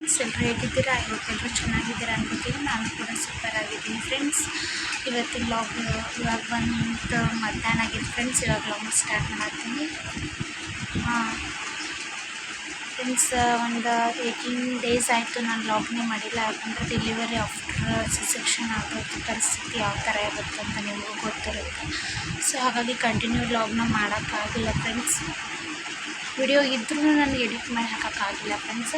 Friends ಎಲ್ಲರೂ ಹೇಗಿದ್ದೀರಾ? ಇವತ್ತೆಲ್ಲರೂ ಚೆನ್ನಾಗಿದ್ದೀರಾ ಅನ್ಕೋತೀನಿ. ನಾನು ಕೂಡ ಸೂಪರ್ ಆಗಿದ್ದೀನಿ ಫ್ರೆಂಡ್ಸ್ ಇವತ್ತಿನ ಲಾಗ್ ಇವಾಗ ಬಂದು ಮಧ್ಯಾಹ್ನ ಆಗಿದೆ ಫ್ರೆಂಡ್ಸ್ ಇವಾಗ ಲಾಗ್ ಸ್ಟಾರ್ಟ್ ಮಾಡ್ತೀನಿ. ಫ್ರೆಂಡ್ಸ್ ಒಂದು ಏಯ್ಟೀನ್ ಡೇಸ್ ಆಯಿತು ನಾನು ಲಾಗ್ನೇ ಮಾಡಿಲ್ಲ. ಯಾಕಂದರೆ ಡೆಲಿವರಿ ಆಫ್ಟರ್ ಸಿಸೆಕ್ಷನ್ ಆಗೋದು ಪರಿಸ್ಥಿತಿ ಯಾವ ಥರ ಇರುತ್ತೆ ಅಂತ ನಿಮಗೂ ಗೊತ್ತಿರುತ್ತೆ. ಸೊ ಹಾಗಾಗಿ ಕಂಟಿನ್ಯೂ ಲಾಗ್ನ ಮಾಡೋಕ್ಕಾಗಿಲ್ಲ ಫ್ರೆಂಡ್ಸ್ ವಿಡಿಯೋ ಇದ್ರೂ ನನಗೆ ಎಡಿಟ್ ಮಾಡಿ ಹಾಕೋಕ್ಕಾಗಿಲ್ಲ ಫ್ರೆಂಡ್ಸ್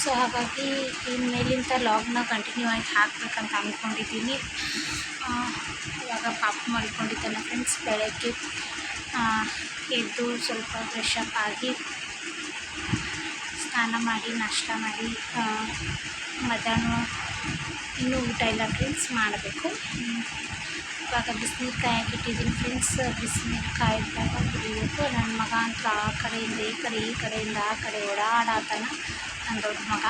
ಸೊ ಹಾಗಾಗಿ ಇನ್ಮೇಲಿಂದ ಲಾಗ್ನ ಕಂಟಿನ್ಯೂ ಆಗಿ ಹಾಕಬೇಕಂತ ಅಂದ್ಕೊಂಡಿದ್ದೀನಿ ಇವಾಗ ಪಾಪ ಮಲ್ಕೊಂಡಿದ್ದಾನೆ ಫ್ರೆಂಡ್ಸ್ ಬೆಳಗ್ಗೆ ಎದ್ದು ಸ್ವಲ್ಪ ಫ್ರೆಶ್ ಆಗಿ ಸ್ನಾನ ಮಾಡಿ, ನಾಷ್ಟ ಮಾಡಿ ಮಧ್ಯಾಹ್ನ ಇನ್ನೂ ಊಟ ಇಲ್ಲ ಫ್ರೆಂಡ್ಸ್ ಮಾಡಬೇಕು. ಇವಾಗ ಬಿಸಿನೀರು ಕಾಯಕ್ಕೆ ಇಟ್ಟಿದ್ದೀನಿ ಫ್ರೆಂಡ್ಸ್. ಬಿಸಿನೀರು ಕಾಯ್ದಾಗ ಕುಡಿಬೇಕು ನನ್ನ ಮಗ ಅಂತ ಆ ಕಡೆಯಿಂದ ಈ ಕಡೆ ಈ ಕಡೆಯಿಂದ ಆ ಕಡೆ ಓಡಾಡಾತನ ನನ್ನ ದೊಡ್ಡ ಮಗ.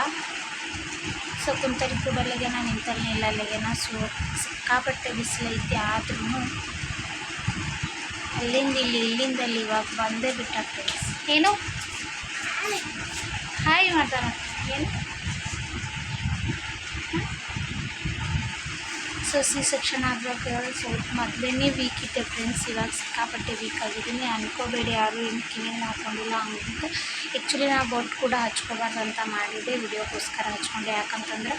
ಸೊ ಕುಂತಲ್ಲಿ ನಾನು ನಿಂತಲ್ಲಿ ಅಲ್ಲಿಗೆನ ಸೊ ಸಿಕ್ಕಾಪಟ್ಟೆ ಬಿಸಿಲೈತಿ ಆದ್ರೂ ಅಲ್ಲಿಂದ ಇಲ್ಲಿ ಇಲ್ಲಿಂದ ಅಲ್ಲಿ ಇವಾಗ ಬಂದೇ ಬಿಟ್ಟ ಫ್ರೆಂಡ್ಸ್ ಏನು? ಹಾಯ್. ಮಾಡ್ತಾರ ಏನು? ಸೊ ಸಿ ಸೆಕ್ಷನ್ ಆದಾಗ ಸ್ವಲ್ಪ ಮೊದಲೇ ವೀಕ್ ಇದ್ದೆ ಫ್ರೆಂಡ್ಸ್ ಇವಾಗ ಸಿಕ್ಕಾಪಟ್ಟೆ ವೀಕ್ ಆಗಿದ್ದೀನಿ ಅನ್ಕೋಬೇಡಿ ಯಾರು ಏನು ಕಿವಿನ ಹಾಕೊಂಡಿಲ್ಲ ಹಂಗಂತ ಆ್ಯಕ್ಚುಲಿ ನಾವು ಬೊಟ್ಟು ಕೂಡ ಹಚ್ಕೋಬಾರ್ದು ಅಂತ ಮಾಡಿದ್ದೆ. ವಿಡಿಯೋಗೋಸ್ಕರ ಹಚ್ಕೊಂಡೆ. ಯಾಕಂತಂದ್ರೆ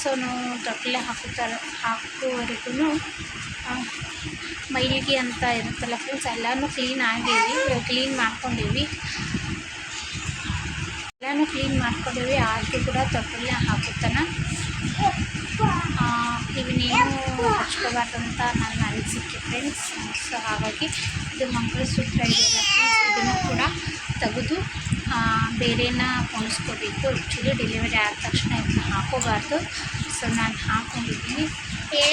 ಸೊ ನಾವು ತೊಟ್ಟಲೆ ಹಾಕುತ್ತಾರೆ, ಹಾಕುವವರೆಗೂ ಮೈಲಿಗೆ ಅಂತ ಇರುತ್ತಲ್ಲ ಫ್ರೆಂಡ್ಸ್ ಎಲ್ಲನೂ ಕ್ಲೀನ್ ಆಗೇವಿ ಕ್ಲೀನ್ ಮಾಡ್ಕೊಂಡೇವಿ ಎಲ್ಲನೂ ಕ್ಲೀನ್ ಮಾಡ್ಕೊಂಡೇವಿ ಆದರೂ ಕೂಡ ತೊಟ್ಟಲೆ ಹಾಕುತ್ತಾನ. ಇವನ್ನೇನು ಹಚ್ಕೋಬಾರ್ದು ಅಂತ ನನ್ನ ಅನಿಸಿಕೆ ಫ್ರೆಂಡ್ಸ್. ಸೊ, ಹಾಗಾಗಿ ಇದು ಮಂಗಳಸೂತ್ರ ಇದೆಯಲ್ಲ ಫ್ರೆಂಡ್ಸ್ ಇದನ್ನು ಕೂಡ ತೆಗೆದು ಬೇರೆನ ಪೋಣಿಸ್ಕೋಬೇಕು ಆ್ಯಕ್ಚುಲಿ ಡೆಲಿವರಿ ಆದ ತಕ್ಷಣ ಇದನ್ನ ಹಾಕೋಬಾರ್ದು. ಸೊ ನಾನು ಹಾಕ್ಕೊಂಡಿದ್ದೀನಿ ಏ!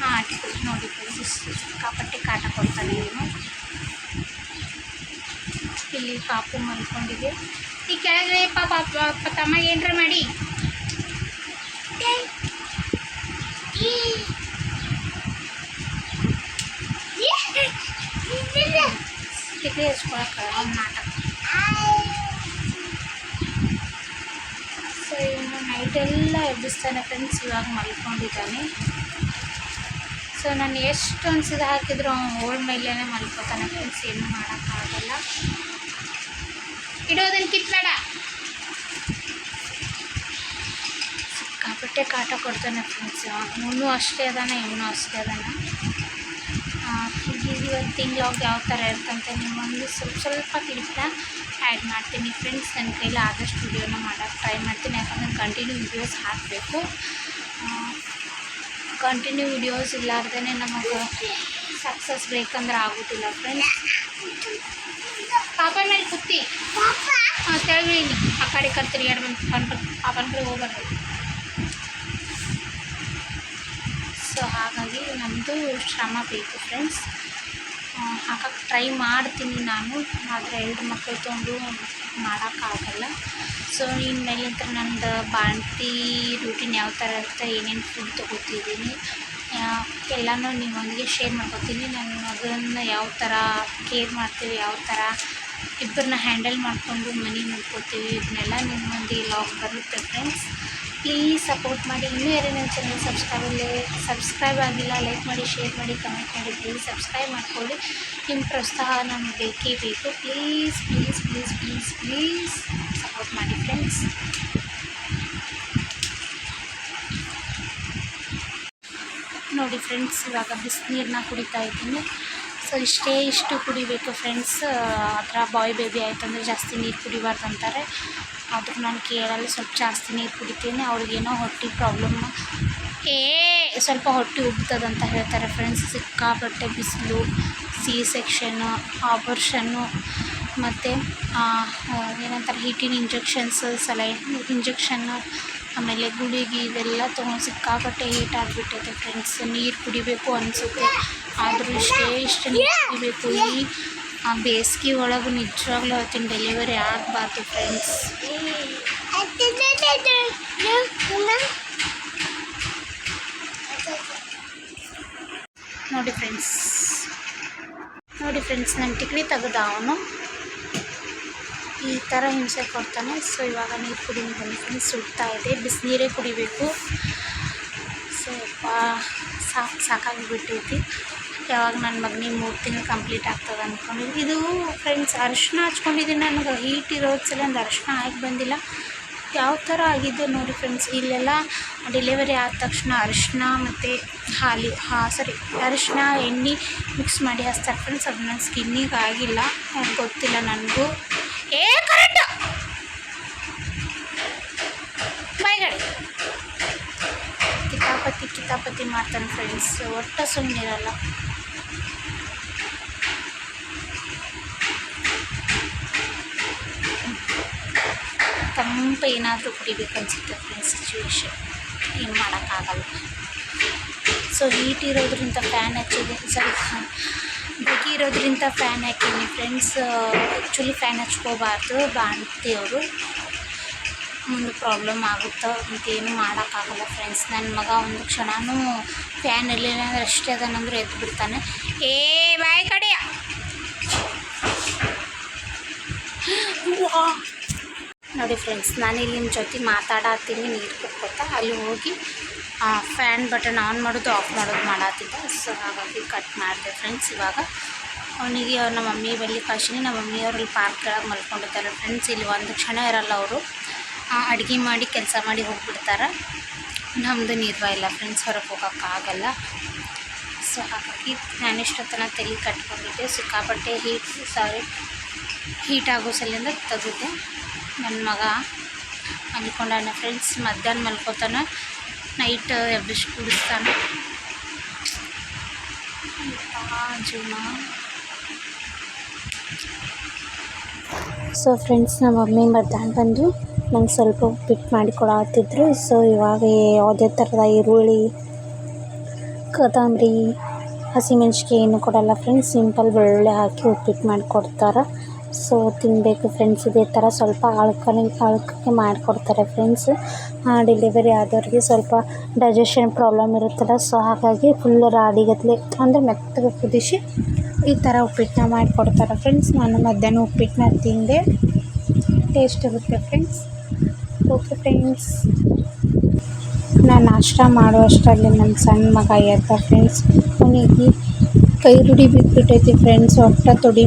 ಹಾಂ ನೋಡಿ ಫ್ರೆಂಡ್ಸ್ ಸಿಕ್ಕಾಪಟ್ಟೆ ಕಾಟ ಕೊಡ್ತಾನೆ ಇವನು ಇಲ್ಲಿ ಪಾಪು ಮಲ್ಕೊಂಡಿದೆ. ಈ ಕೆಳಗೆ ಪಾಪ, ತಮ್ಮ ಏನರ ಮಾಡಿ. ಟಿಕ್ಲಿ అన్నమాట ಸೊ ಇವನು ನೈಟೆಲ್ಲ ಎಬ್ಬಿಸ್ತಾನೆ ಫ್ರೆಂಡ್ಸ್, ಇವಾಗ ಮಲ್ಕೊಂಡಿದ್ದಾನೆ. ಸೊ, ನಾನು ಎಷ್ಟು ಅನ್ಸಿದ ಹಾಕಿದ್ರು ಅವ್ನು ಓಲ್ಡ್ ಮೇಲೇ ಮಲ್ಕೋತಾನೆ ಫ್ರೆಂಡ್ಸ್, ಏನು ಮಾಡೋಕ್ಕಾಗಲ್ಲ. ಇಡೋದನ್ನು ಕಿತ್ಬೇಡ ಸಿಕ್ಕಾಪಟ್ಟೆ ಕಾಟ ಕೊಡ್ತಾನೆ ಫ್ರೆಂಡ್ಸ್ ಇವನು ಅಷ್ಟೇ ಅದಾನೆ, ಇವನು ಅಷ್ಟೇ ಅದಾನೆ. ಇವತ್ತಿನ ಲಾಗ್ ಯಾವ ಥರ ಇರ್ತಂತ ನಿಮ್ಮೊಂದು ಸ್ವಲ್ಪ ಸ್ವಲ್ಪ ಕ್ಲಿಪ್ನ ಆ್ಯಡ್ ಮಾಡ್ತೀನಿ. ಫ್ರೆಂಡ್ಸ್ ನನ್ನ ಕೈಲಿ ಆದಷ್ಟು ವಿಡಿಯೋನ ಮಾಡೋಕ್ಕೆ ಟ್ರೈ ಮಾಡ್ತೀನಿ. ಯಾಕಂದ್ರೆ ಕಂಟಿನ್ಯೂ ವಿಡಿಯೋಸ್ ಹಾಕಬೇಕು. ಕಂಟಿನ್ಯೂ ವಿಡಿಯೋಸ್ ಇಲ್ಲಾರ್ದೇ ನಮಗೆ ಸಕ್ಸಸ್ ಬೇಕಂದ್ರೆ ಆಗೋದಿಲ್ಲ ಫ್ರೆಂಡ್ಸ್ ಪಾಪನ ಮೇಲೆ ಕುತ್ತಿ. ಹಾಂ ತೆಳಗಿಳಿ ಆ ಕಡೆ ಕಡೆ ಎರಡು ಬಂದು ಪಾಪನ ಕಡೆ ಹೋಗ್ಬಾರ್ದು ಸೊ ಹಾಗಾಗಿ ನಮ್ಮದು ಶ್ರಮ ಬೇಕು ಫ್ರೆಂಡ್ಸ್ ಹಾಕಕ್ಕೆ ಟ್ರೈ ಮಾಡ್ತೀನಿ ನಾನು, ಆದರೆ ಎರಡು ಮಕ್ಕಳು ತೊಗೊಂಡು ಮಾಡೋಕ್ಕಾಗಲ್ಲ. ಸೊ ಇನ್ಮೇಲಿಂದ ನಂದು ಬಾಣ್ತಿ ರೂಟೀನ್ ಯಾವ ಥರ ಇರುತ್ತೆ, ಏನೇನು ಫುಡ್ ತೊಗೋತಿದ್ದೀನಿ ಎಲ್ಲನೂ ನಿಮ್ಮೊಂದಿಗೆ ಶೇರ್ ಮಾಡ್ಕೊತೀನಿ. ನನ್ನ ಮಗನ್ನ ಯಾವ ಥರ ಕೇರ್ ಮಾಡ್ತೀವಿ, ಯಾವ ಥರ ಇಬ್ಬರನ್ನ ಹ್ಯಾಂಡಲ್ ಮಾಡಿಕೊಂಡು ಮನೆ ನೋಡ್ಕೋತೀವಿ, ಇದನ್ನೆಲ್ಲ ನಿಮ್ಮೊಂದಿಗೆ ಲಾಗ್ ಬರುತ್ತೆ ಫ್ರೆಂಡ್ಸ್ ಪ್ಲೀಸ್ ಸಪೋರ್ಟ್ ಮಾಡಿ. ಇನ್ನೂ ಯಾರೇ ನನ್ನ ಚಾನಲ್ ಸಬ್ಸ್ಕ್ರೈಬಲ್ಲಿ ಸಬ್ಸ್ಕ್ರೈಬ್ ಆಗಿಲ್ಲ ಲೈಕ್ ಮಾಡಿ ಶೇರ್ ಮಾಡಿ ಕಮೆಂಟ್ ಮಾಡಿ ಪ್ಲೀಸ್ ಸಬ್ಸ್ಕ್ರೈಬ್ ಮಾಡ್ಕೊಳ್ಳಿ. ನಿಮ್ಮ ಪ್ರೋತ್ಸಾಹ ನಮ್ಗೆ ಬೇಕೇ ಬೇಕು. Please please please please please support ಮಾಡಿ ಫ್ರೆಂಡ್ಸ್ ನೋಡಿ ಫ್ರೆಂಡ್ಸ್ ಇವಾಗ ಬಿಸಿನೀರನ್ನ ಕುಡಿತಾ ಇದ್ದೀನಿ. ಸೊ ಇಷ್ಟೇ ಇಷ್ಟು ಕುಡಿಬೇಕು ಫ್ರೆಂಡ್ಸ್ ಆ ಥರ ಬಾಯ್ ಬೇಬಿ ಆಯಿತು ಅಂದರೆ ಜಾಸ್ತಿ ನೀರು ಕುಡಿಬಾರ್ದು ಅಂತಾರೆ. ಆದರೂ ನಾನು ಕೇಳಲ್ಲ, ಸ್ವಲ್ಪ ಜಾಸ್ತಿ ನೀರು ಕುಡಿತೀನಿ, ಅವ್ರಿಗೇನೋ ಹೊಟ್ಟೆ ಪ್ರಾಬ್ಲಮ್ ಏ, ಸ್ವಲ್ಪ ಹೊಟ್ಟೆ ಉಬ್ತದಂತ ಹೇಳ್ತಾರೆ ಫ್ರೆಂಡ್ಸ್ ಸಿಕ್ಕಾಪಟ್ಟೆ ಬಿಸಿಲು ಸಿ ಸೆಕ್ಷನ್ನು ಆಪರೇಷನ್ನು ಮತ್ತು ಏನಂತಾರೆ ಹೀಟಿನ ಇಂಜೆಕ್ಷನ್ಸ್ ಸಲೈನ್ ಇಂಜೆಕ್ಷನ್ನು ಆಮೇಲೆ ಗುಳಿಗೆ ಇವೆಲ್ಲ ತೊಗೊಂಡು ಸಿಕ್ಕಾಪಟ್ಟೆ ಹೀಟ್ ಆಗಿಬಿಟ್ಟೈತೆ ಫ್ರೆಂಡ್ಸ್ ನೀರು ಕುಡಿಬೇಕು ಅನಿಸುತ್ತೆ, ಆದರೂ ಇಷ್ಟೇ ಇಷ್ಟು ನೀರು ಕುಡಿಬೇಕು. ಈ ಆ ಬೇಸಿಗೆ ಒಳಗೆ ನಿಜವಾಗ್ಲೂ ಅವತ್ತಿನ ಡೆಲಿವರಿ ಆಗಬಾರ್ದು ಫ್ರೆಂಡ್ಸ್ ನೋಡಿ ಫ್ರೆಂಡ್ಸ್ ನೋಡಿ ಫ್ರೆಂಡ್ಸ್ ನನ್ನ ಟಿಕ್ಲಿ ತೆಗೆದ ಅವನು. ಈ ಥರ ಹಿಂಸೆ ಕೊಡ್ತಾನೆ. ಸೊ ಇವಾಗ ನೀರು ಕುಡಿ ಫ್ರೆಂಡ್ಸ್ ಸುಡ್ತಾ ಇದೆ. ಬಿಸಿನೀರೇ ಕುಡಿಬೇಕು. ಸೊ ಸಾಕು ಸಾಕಾಗಿ ಬಿಟ್ಟೈತಿ ಯಾವಾಗ ನನ್ನ ಮಗನಿಗೆ ಮೂರು ತಿಂಗಳು ಕಂಪ್ಲೀಟ್ ಆಗ್ತದೆ ಅಂದ್ಕೊಂಡು ಇದು ಫ್ರೆಂಡ್ಸ್ ಅರಿಶಿನ ಹಚ್ಕೊಂಡಿದ್ದೀನಿ ನನಗೆ ಹೀಟ್ ಇರೋದು ಸಲ ಒಂದು ಅರಿಶಿನ ಆಗಿ ಬಂದಿಲ್ಲ. ಯಾವ ಥರ ಆಗಿದೆ ನೋಡಿ ಫ್ರೆಂಡ್ಸ್ ಇಲ್ಲೆಲ್ಲ ಡೆಲಿವರಿ ಆದ ತಕ್ಷಣ ಅರಿಶಿನ ಮತ್ತು ಹಾಲಿ, ಹಾ ಸರಿ ಅರಿಶಿನ, ಎಣ್ಣೆ ಮಿಕ್ಸ್ ಮಾಡಿ ಹಚ್ತಾರೆ ಫ್ರೆಂಡ್ಸ್ ಅದು ನನ್ನ ಸ್ಕಿನ್ನಿಗೆ ಆಗಿಲ್ಲ. ಗೊತ್ತಿಲ್ಲ ನನಗೂ. ಏ ಕರೆಕ್ಟ್ ಕಿತಾಪತಿ ಕಿತಾಪತಿ ಮಾಡ್ತಾನೆ ಫ್ರೆಂಡ್ಸ್ ಒಟ್ಟು ಸುಮ್ಮನಿರಲ್ಲ ತಂಪ ಏನಾದರೂ ಕುಡಿಬೇಕು ಅನಿಸುತ್ತೆ ಫ್ರೆಂಡ್ಸ್ ಸಿಚುವೇಶನ್ ಏನು ಮಾಡೋಕ್ಕಾಗಲ್ಲ. ಸೊ ಹೀಟ್ ಇರೋದ್ರಿಂದ ಫ್ಯಾನ್ ಹಚ್ಚಿದೆ ಸರಿ ಬೆಗಿ ಇರೋದ್ರಿಂದ ಫ್ಯಾನ್ ಹಾಕೀನಿ ಫ್ರೆಂಡ್ಸ್ ಆ್ಯಕ್ಚುಲಿ ಫ್ಯಾನ್ ಹಚ್ಕೋಬಾರ್ದು ಬಾಣ್ತಿ ಅವರು ಮುಂದೆ ಪ್ರಾಬ್ಲಮ್ ಆಗುತ್ತೆ? ಅಂತೇನು ಮಾಡೋಕ್ಕಾಗಲ್ಲ ಫ್ರೆಂಡ್ಸ್ ನನ್ನ ಮಗ ಒಂದು ಕ್ಷಣನೂ ಫ್ಯಾನ್ ಇರಲಿಲ್ಲ ಅಂದ್ರೆ ಅಷ್ಟೇ ಅದನಂದ್ರೆ ಎದ್ದು ಬಿಡ್ತಾನೆ. ಏ, ಬಾಯ್ ಕಡೆಯ. ನೋಡಿ ಫ್ರೆಂಡ್ಸ್ ನಾನು ಇಲ್ಲಿ ನಿಮ್ಮ ಜೊತೆ ಮಾತಾಡತ್ತೀನಿ, ನೀರು ಕುಕ್ಕೋತಾ ಅಲ್ಲಿ ಹೋಗಿ ಫ್ಯಾನ್ ಬಟನ್ ಆನ್ ಮಾಡೋದು ಆಫ್ ಮಾಡೋದು ಮಾಡತ್ತಿದ್ದ ಸೊ ಹಾಗಾಗಿ ಕಟ್ ಮಾಡಿದೆ ಫ್ರೆಂಡ್ಸ್ ಇವಾಗ. ಅವನಿಗೆ ನಮ್ಮ ಮಮ್ಮಿ ಬಳಿ ಕಾಶಿನಿ ನಮ್ಮ ಮಮ್ಮಿಯವ್ರಲ್ಲಿ ಕೆಳಗೆ ಮಲ್ಕೊಂಡಿದ್ದಾರೆ ಫ್ರೆಂಡ್ಸ್ ಇಲ್ಲಿ ಒಂದು ಕ್ಷಣ ಇರಲ್ಲ ಅವರು. ಅಡುಗೆ ಮಾಡಿ, ಕೆಲಸ ಮಾಡಿ ಹೋಗ್ಬಿಡ್ತಾರೆ. ನಮ್ಮದು ನಿರ್ವ ಇಲ್ಲ ಫ್ರೆಂಡ್ಸ್ ಹೊರಗೆ ಹೋಗೋಕ್ಕಾಗಲ್ಲ ಸೊ ಹಾಗಾಗಿ ನಾನು ಇಷ್ಟೊತ್ತನ ತಲೆ ಕಟ್ಕೊಂಡಿದ್ದೆ. ಸಿಕ್ಕಾಪಟ್ಟೆ ಹೀಟ್ ಸಾರಿ ಹೀಟ್ ಆಗೋ ಸಲಿಂದ ತೆಗೆದೆ ನನ್ನ ಮಗ ಮಲ್ಕೊಂಡಾನ ಫ್ರೆಂಡ್ಸ್ ಮಧ್ಯಾಹ್ನ ಮಲ್ಕೋತಾನ ನೈಟ್ ಎಬ್ಬಿಸಿ ಕುಡಿಸ್ತಾನೆ. ಜೀವನ ಸೊ ಫ್ರೆಂಡ್ಸ್ ನಮ್ಮ ಮಮ್ಮಿ ಮಧ್ಯಾಹ್ನ ಬಂದು ನಂಗೆ ಸ್ವಲ್ಪ ಉಪ್ಪಿಟ್ಟು ಮಾಡಿಕೊಡತ್ತಿದ್ರು ಸೊ ಇವಾಗ ಯಾವುದೇ ಥರದ ಈರುಳ್ಳಿ, ಕೊತ್ತಂಬರಿ ಹಸಿಮೆಣ್ಸಿಕಾಯಿ ಏನು ಕೊಡಲ್ಲ ಫ್ರೆಂಡ್ಸ್ ಸಿಂಪಲ್ ಬೆಳ್ಳುಳ್ಳಿ ಹಾಕಿ ಉಪ್ಪಿಟ್ಟು ಮಾಡಿಕೊಡ್ತಾರೆ ಸೊ ತಿನ್ನಬೇಕು ಫ್ರೆಂಡ್ಸ್ ಇದೇ ಥರ ಸ್ವಲ್ಪ ಅಳ್ಕನೆ ಅಳ್ಕಕ್ಕೆ ಮಾಡಿಕೊಡ್ತಾರೆ ಫ್ರೆಂಡ್ಸ್ ಡೆಲಿವರಿ ಆದವ್ರಿಗೆ ಸ್ವಲ್ಪ ಡೈಜೆಷನ್ ಪ್ರಾಬ್ಲಮ್ ಇರುತ್ತಲ್ಲ ಸೊ ಹಾಗಾಗಿ ಫುಲ್ ರಾಡಿಗತ್ಲೆ ಅಂದರೆ ಮೆತ್ತಗೆ ಕುದಿಸಿ ಈ ಥರ ಉಪ್ಪಿಟ್ಟನ್ನ ಮಾಡಿಕೊಡ್ತಾರೆ ಫ್ರೆಂಡ್ಸ್ ನಾನು ಮಧ್ಯಾಹ್ನ ಉಪ್ಪಿಟ್ಟನ್ನ ತಿಂದೆ. ಟೇಸ್ಟ್ ಇರುತ್ತೆ ಫ್ರೆಂಡ್ಸ್ ಓಕೆ ಫ್ರೆಂಡ್ಸ್ ನಾನು ನಾಷ್ಟ ಮಾಡುವಷ್ಟರಲ್ಲಿ ನನ್ನ ಸಣ್ಣ ಮಗ ಎದ್ದ ಫ್ರೆಂಡ್ಸ್ ಅವನಿಗೆ ಕೈ ರೂಢಿ ಬಿದ್ದುಬಿಟ್ಟೈತಿ ಫ್ರೆಂಡ್ಸ್ ಒಟ್ಟ ತೊಡಿ